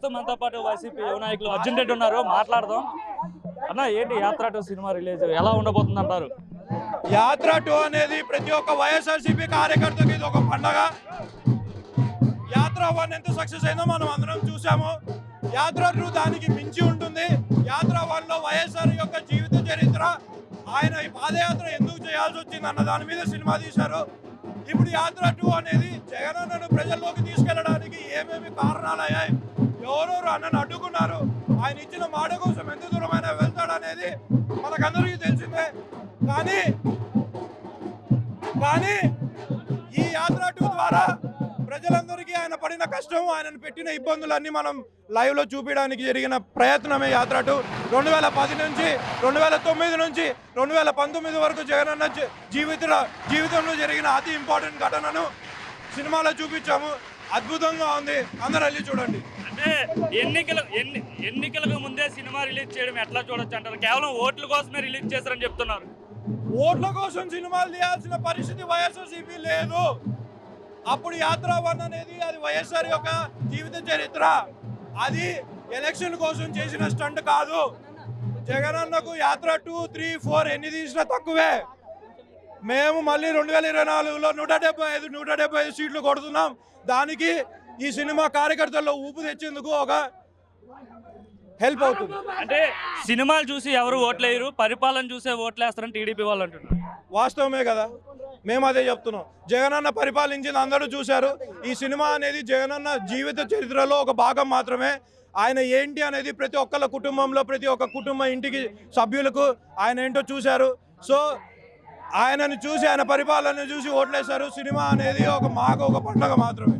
ప్రస్తుతం మనతో పాటు వైసీపీ యువ నాయకులు అర్జున్ రెడ్డి ఉన్నారు. మాట్లాడదాం. అన్న ఏంటి యాత్ర టు సినిమా రిలీజ్ ఎలా ఉండబోతుంది అంటారు యాత్ర టూ అనేది ప్రతి ఒక్క వైఎస్ఆర్సీపీ కార్యకర్తకి ఇది ఒక పండగ. యాత్ర వన్ ఎంత సక్సెస్ అయిందో మనం అందరం చూసాము యాత్ర టూ దానికి మించి ఉంటుంది. యాత్ర వన్లో వైఎస్ఆర్ యొక్క జీవిత చరిత్ర ఆయన ఈ పాదయాత్ర ఎందుకు చేయాల్సి వచ్చింది అన్న దాని మీద సినిమా తీశారు. ఇప్పుడు యాత్ర టూ అనేది జగనన్నను ప్రజల్లోకి తీసుకెళ్ళడానికి ఏమేమి కారణాలు అయ్యాయి? ఎవరెవరు అన్నను అడ్డుకున్నారు. ఆయన ఇచ్చిన మాట కోసం ఎంత దూరమైనా వెళ్తాడనేది మనకందరికీ తెలిసిందే. కానీ కానీ ఈ యాత్ర టూ ద్వారా ప్రజలందరికీ ఆయన పడిన కష్టం ఆయన పెట్టిన ఇబ్బందులన్నీ మనం లైవ్లో చూపించడానికి జరిగిన ప్రయత్నమే యాత్ర టూ రెండు వేల పది నుంచి రెండు వేల తొమ్మిది నుంచి రెండు వేల పంతొమ్మిది వరకు జగనన్న జీ- జీవిత జీవితంలో జరిగిన అతి ఇంపార్టెంట్ ఘటనను సినిమాలో చూపించాము. అద్భుతంగా ఉంది. అందరూ వెళ్ళి చూడండి. అంటే ఎన్నికల ఎన్ని ఎన్నికలకు ముందే సినిమా రిలీజ్ చేయడం ఎట్లా చూడొచ్చు అంటారు? కేవలం ఓట్ల కోసమే రిలీజ్ చేశారని చెప్తున్నారు. ఓట్ల కోసం సినిమాలు తీయాల్సిన పరిస్థితి వైఎస్ఆర్సీపీ లేదు. అప్పుడు యాత్ర అనేది అది వైఎస్ఆర్ యొక్క జీవిత చరిత్ర. అది ఎలక్షన్ కోసం చేసిన స్టంట్ కాదు. జగనన్నకు యాత్ర టూ త్రీ ఫోర్ ఎన్ని తీసినా తక్కువే. మేము మళ్ళీ రెండు వేల ఇరవై నాలుగులో నూట డెబ్బై ఐదు నూట డెబ్బై ఐదు సీట్లు కొడుతున్నాం. దానికి ఈ సినిమా కార్యకర్తల్లో ఊపు తెచ్చేందుకు ఒక హెల్ప్ అవుతుంది. అంటే సినిమాలు చూసి ఎవరు ఓట్లేయరు పరిపాలన చూసే ఓట్లేస్తారని టీడీపీ వాళ్ళు అంటున్నారు. వాస్తవమే కదా? మేము అదే చెప్తున్నాం. జగనన్న పరిపాలించింది అందరూ చూశారు. ఈ సినిమా అనేది జగనన్న జీవిత చరిత్రలో ఒక భాగం మాత్రమే. ఆయన ఏంటి అనేది ప్రతి ఒక్కళ్ళ కుటుంబంలో ప్రతి ఒక్క కుటుంబ ఇంటికి సభ్యులకు ఆయన ఏంటో చూశారు. సో ఆయనను చూసి ఆయన పరిపాలన చూసి ఓట్లేశారు. సినిమా అనేది ఒక మాకు ఒక పండగ మాత్రమే.